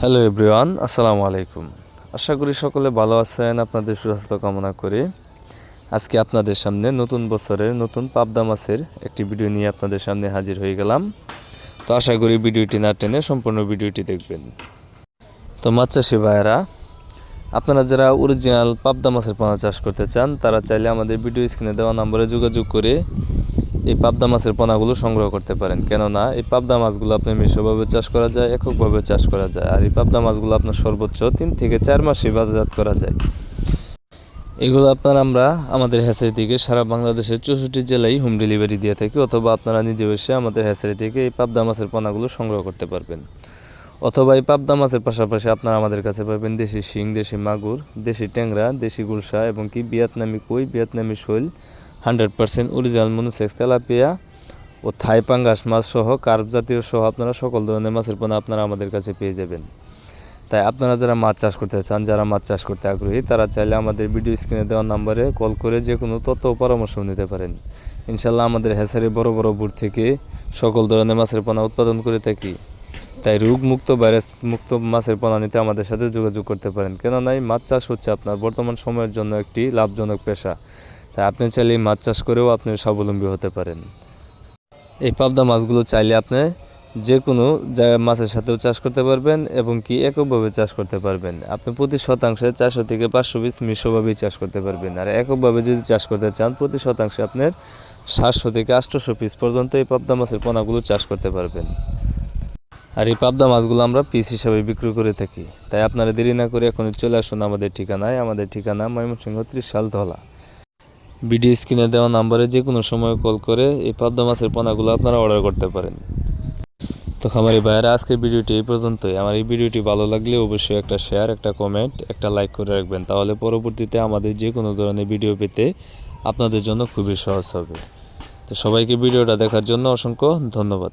Hello everyone আসসালামু আলাইকুম আশা করি সকলে ভালো আছেন, আপনাদের সুস্বাস্থ্য কামনা করি। আজকে আপনাদের সামনে নতুন বছরের নতুন পাবদা মাছের একটি ভিডিও নিয়ে আপনাদের সামনে হাজির হয়ে গেলাম। তো আশা করি ভিডিওটি না টেনে সম্পূর্ণ ভিডিওটি দেখবেন। তো মাছ চাষি ভাইয়েরা, আপনারা যারা অরিজিনাল পাবদা মাছের পোনা চাষ করতে চান, তারা চাইলে আমাদের ভিডিও স্ক্রিনে দেওয়া নম্বরে যোগাযোগ করে এই পাবদা মাছের পোনাগুলো সংগ্রহ করতে পারেন। কেননা এই পাবদা মাছগুলো আপনার মিশ্রভাবে চাষ করা যায়, এককভাবে চাষ করা যায়। আর এই পাবদা মাছগুলো আপনার সর্বোচ্চ তিন থেকে চার মাসে বাজারজাত করা যায়। এগুলো আপনার আমরা আমাদের হ্যাচারি থেকে সারা বাংলাদেশের চৌষট্টি জেলায় হোম ডেলিভারি দিয়ে থাকি, অথবা আপনারা নিজে এসে আমাদের হ্যাচারি থেকে এই পাবদা মাছের পোনাগুলো সংগ্রহ করতে পারবেন। অথবা এই পাবদা মাছের পাশাপাশি আপনারা আমাদের কাছে পাবেন দেশি শিং, দেশি মাগুর, দেশি ট্যাংরা, দেশি গুলশা এবং কি ভিয়েতনামি কই, ভিয়েতনামি শৈল hundred percent original monosex tilapia ও থাই পাঙ্গাস মাছ সহ কার্প জাতীয় সহ আপনারা সকল ধরনের মাছের পোনা আপনারা আমাদের কাছে পেয়ে যাবেন। তাই আপনারা যারা মাছ চাষ করতে চান, যারা মাছ চাষ করতে আগ্রহী, তারা চাইলে আমাদের ভিডিও স্ক্রিনে দেওয়া নাম্বারে কল করে যে কোনো তথ্য পরামর্শ নিতে পারেন। ইনশাল্লাহ আমাদের হ্যাসারি বড় বড় বুট থেকে সকল ধরনের মাছের পোনা উৎপাদন করে থাকি। তাই রোগ মুক্ত ভাইরাস মুক্ত মাছের পোনা নিতে আমাদের সাথে যোগাযোগ করতে পারেন। কেননা এই মাছ চাষ হচ্ছে আপনার বর্তমান সময়ের জন্য একটি লাভজনক পেশা। তাই আপনি চাইলে মাছ চাষ করেও আপনি স্বাবলম্বী হতে পারেন। এই পাবদা মাছগুলো চাইলে আপনি যে কোনো জায়গায় মাছের সাথেও চাষ করতে পারবেন এবং কি এককভাবে চাষ করতে পারবেন। আপনি প্রতি শতাংশে চারশো থেকে পাঁচশো পিস মিশ্রভাবেই চাষ করতে পারবেন। আর এককভাবে যদি চাষ করতে চান, প্রতি শতাংশে আপনার সাতশো থেকে আটশোশো পিস পর্যন্ত এই পাবদা মাছের পোনাগুলো চাষ করতে পারবেন। আর এই পাবদা মাছগুলো আমরা পিস হিসাবে বিক্রি করে থাকি। তাই আপনারা দেরি না করে এখনই চলে আসুন আমাদের ঠিকানায়। আমাদের ঠিকানা ময়মনসিংহ ত্রিশ সাল ধলা। ভিডিও স্ক্রিনে দেওয়া নাম্বারে যে কোনো সময় কল করে এই পাবদা মাছের পোনাগুলো আপনারা অর্ডার করতে পারেন। তো খামারি ভাইয়েরা, আজকের ভিডিওটি এই পর্যন্তই। আমার এই ভিডিওটি ভালো লাগলে অবশ্যই একটা শেয়ার একটা কমেন্ট একটা লাইক করে রাখবেন। তাহলে পরবর্তীতে আমাদের যে কোনো ধরনের ভিডিও পেতে আপনাদের জন্য খুবই সহজ হবে। তো সবাইকে ভিডিওটা দেখার জন্য অসংখ্য ধন্যবাদ।